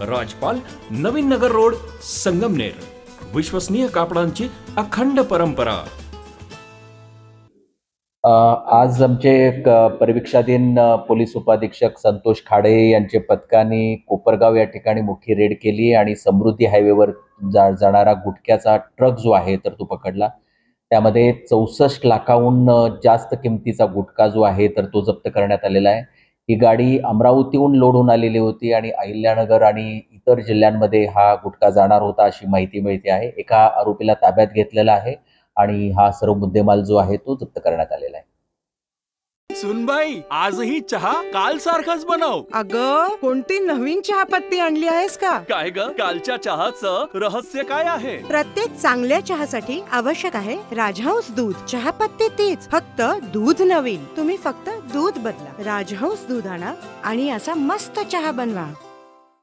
राजपाल Navin Nagar road Sangamner. विश्वसनीय कापडांची अखंड परंपरा. आज आमचे परीक्षाधीन परिवीक्षाधीन पोलीस उपाधीक्षक संतोष खाडे यांचे पथकाने कोपरगाव या ठिकाणी मोठी रेड केली आणि समृद्धी हायवेवर जा जाणारा गुटख्याचा ट्रक जो आहे तर तो पकडला. त्यामध्ये चौसष्ट लाखाहून जास्त किमतीचा गुटखा जो आहे तर तो जप्त करण्यात आलेला आहे. ही गाडी अमरावतीहून लोड होऊन आलेली होती आणि अहिल्यानगर आणि इतर जिल्ह्यांमध्ये हा गुटखा जाणार होता अशी माहिती मिळते आहे. एका आरोपीला ताब्यात घेतलेला आहे आणि हा सर्व मुद्देमाल जो आहे तो जप्त करण्यात आलेला आहे. सुनबाई आजही चहा काल सारखाच बनव. अग कोणती नवीन चहापत्ती आणली आहेस का? काय ग? कालच्या चहाचं रहस्य काय आहे? प्रत्येक चांगल्या चहासाठी आवश्यक आहे राजहंस दूध. चहापत्ती तीच फक्त दूध नवीन. तुम्ही फक्त दूध बदला. राजहंस दूध आणा आणि असा मस्त चहा बनवा.